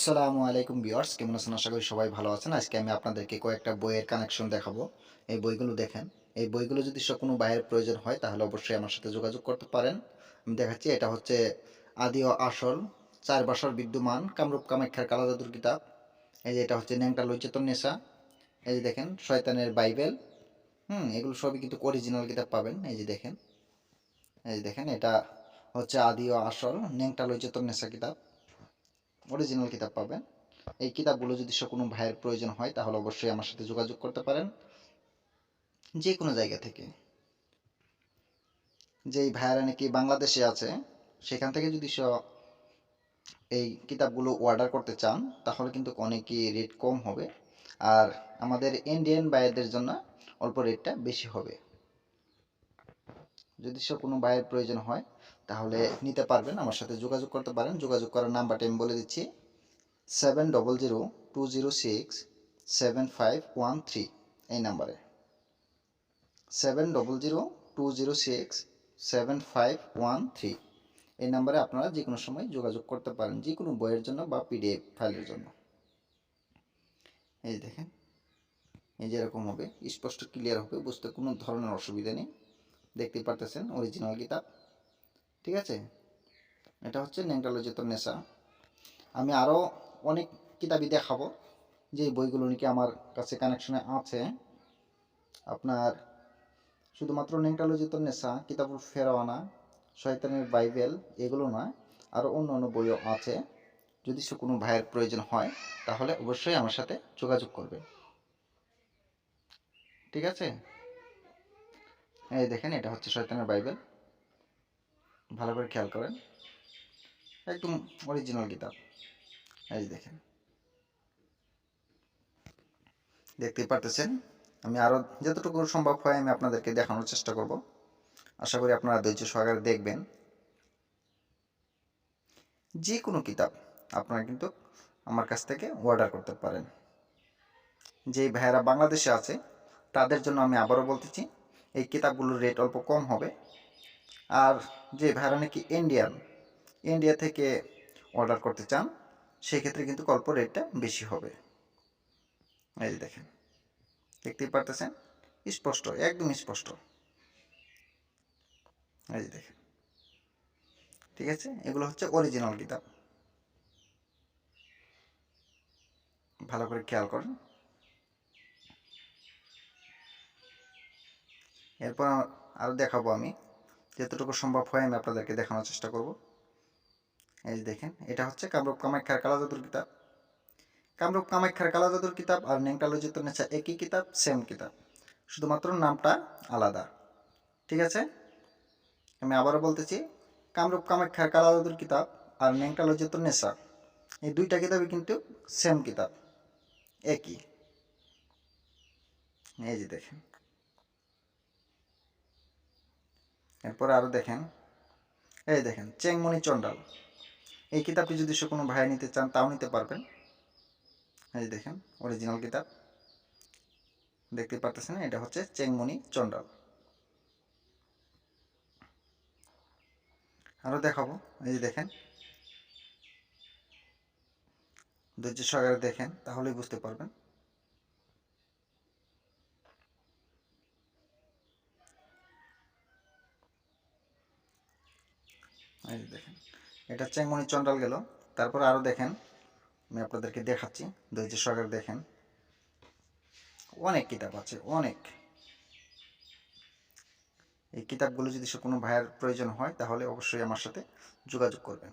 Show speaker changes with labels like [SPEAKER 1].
[SPEAKER 1] আসসালামু আলাইকুম ভিউয়ার্স, কেমন আছেন? আশা করি সবাই ভালো আছেন। আজকে আমি আপনাদেরকে কয়েকটা বইয়ের কানেকশন দেখাবো। এই বইগুলো দেখেন। এই বইগুলো যদি সব কোনো বাইরের প্রয়োজন হয়, তাহলে অবশ্যই আমার সাথে যোগাযোগ করতে পারেন। আমি দেখাচ্ছি, এটা হচ্ছে আদি ও আসল, চার বছর বিদ্যমান, কামরূপ কামাখ্যার কালাজাদুর কিতাব। এই যে এটা হচ্ছে ন্যাংটা লৈচেতন নেশা। এই যে দেখেন, শয়তানের বাইবেল। হুম, এগুলো সবই কিন্তু অরিজিনাল কিতাব পাবেন। এই যে দেখেন। এই যে দেখেন, এটা হচ্ছে আদি ও আসল, ন্যাংটা লৈচেতন নেশা কিতাব। অরিজিনাল কিতাব পাবেন। এই কিতাবগুলো যদি সে কোনো ভাইয়ের প্রয়োজন হয়, তাহলে অবশ্যই আমার সাথে যোগাযোগ করতে পারেন। যে কোনো জায়গা থেকে। যেই ভাইয়ারা নাকি বাংলাদেশে আছে, সেখান থেকে যদি সে এই কিতাবগুলো অর্ডার করতে চান, তাহলে কিন্তু অনেকই রেট কম হবে। আর আমাদের ইন্ডিয়ান ভাইয়াদের জন্য অল্প রেটটা বেশি হবে। যদি সে কোনো ভাইয়ের প্রয়োজন হয়, তাহলে নিতে পারবেন। আমার সাথে যোগাযোগ করতে পারেন। যোগাযোগ করার নাম্বারটা আমি বলে দিচ্ছি seven double zero two zero six seven five one three এই নাম্বারে। Seven double zero two zero six seven five one three এই নাম্বারে আপনারা যে কোনো সময় যোগাযোগ করতে পারেন যে কোনো বইয়ের জন্য বা পিডিএফ ফাইলের জন্য। এই দেখেন, এই যেরকম হবে, স্পষ্ট ক্লিয়ার হবে, বুঝতে কোনো ধরনের অসুবিধা নেই। দেখতেই পারতেছেন অরিজিনাল কিতাব। ঠিক আছে? এটা হচ্ছে ন্যাংটালজিত নেশা। আমি আরও অনেক কিতাবই দেখাবো, যে বইগুলো নাকি আমার কাছে কানেকশনে আছে। আপনার শুধুমাত্র ন্যাংটালজিত নেশা, কিতাবুল ফেরওয়ানা, শয়তানের বাইবেল, এগুলো নয় আরও অন্য অন্য বইও আছে। যদি সে কোনো ভাইয়ের প্রয়োজন হয়, তাহলে অবশ্যই আমার সাথে যোগাযোগ করবে। ঠিক আছে? এই দেখেন, এটা হচ্ছে শয়তানের বাইবেল। ভালো করে খেয়াল করেন। একদম অরিজিনাল কিতাব। এই দেখেন। দেখতেই পারতেছেন? আমি আরও যতটুকু সম্ভব হয় আমি আপনাদেরকে দেখানোর চেষ্টা করব। আশা করি আপনারা ধৈর্য সহকারে দেখবেন। যে কোনো কিতাব আপনারা কিন্তু আমার কাছ থেকে অর্ডার করতে পারেন। যেই ভাইয়েরা বাংলাদেশে আছে, তাদের জন্য আমি আবারও বলতেছি এই কিতাবগুলোর রেট অল্প কম হবে। আর যে ভাইরা নাকি ইন্ডিয়ান ইন্ডিয়া থেকে অর্ডার করতে চান, সেক্ষেত্রে কিন্তু অল্প রেটটা বেশি হবে। এই দেখেন, দেখতেই পারতেছেন? স্পষ্ট, একদম স্পষ্ট। এই দেখেন, ঠিক আছে? এগুলো হচ্ছে অরিজিনাল কিতাব। ভালো করে খেয়াল করেন। এরপর আরও দেখাবো আমি। যতটুকু সম্ভব হয় আমি আপনাদেরকে দেখানোর চেষ্টা করব। এই যে দেখেন, এটা হচ্ছে কামরূপ কামাখ্যার কালা কালাজাদুর কিতাব। কামরূপ কামাখ্যার কালাজাদুর কিতাব আর নেংটালজিত নেচা একই কিতাব সেম কিতাব। শুধুমাত্র নামটা আলাদা। ঠিক আছে? আমি আবারও বলতেছি, কামরূপ কামাখ্যার কালাজাদুর কিতাব আর নেংটালজিত নেশা, এই দুইটা কিতাবই কিন্তু সেম কিতাব, একই। এই যে দেখেন। এরপরে আরও দেখেন। এই দেখেন, চেংমণি চন্ডাল এই কিতাবটি যদি সে কোনো ভাই নিতে চান, তাও নিতে পারবেন। এই দেখেন অরিজিনাল কিতাব। দেখতে পারতেছেন, এটা হচ্ছে চেংমণি চন্ডাল আরও দেখাবো, এই যে দেখেন। ধৈর্য সহকারে দেখেন, তাহলেই বুঝতে পারবেন। দেখেন, এটা চেংমণি চন্ডাল গেল। তারপর আরও দেখেন, আমি আপনাদেরকে দেখাচ্ছি, ধৈর্য সরকার দেখেন। অনেক কিতাব আছে, অনেক। এই কিতাবগুলো যদি কোনো ভাইয়ের প্রয়োজন হয়, তাহলে অবশ্যই আমার সাথে যোগাযোগ করবেন।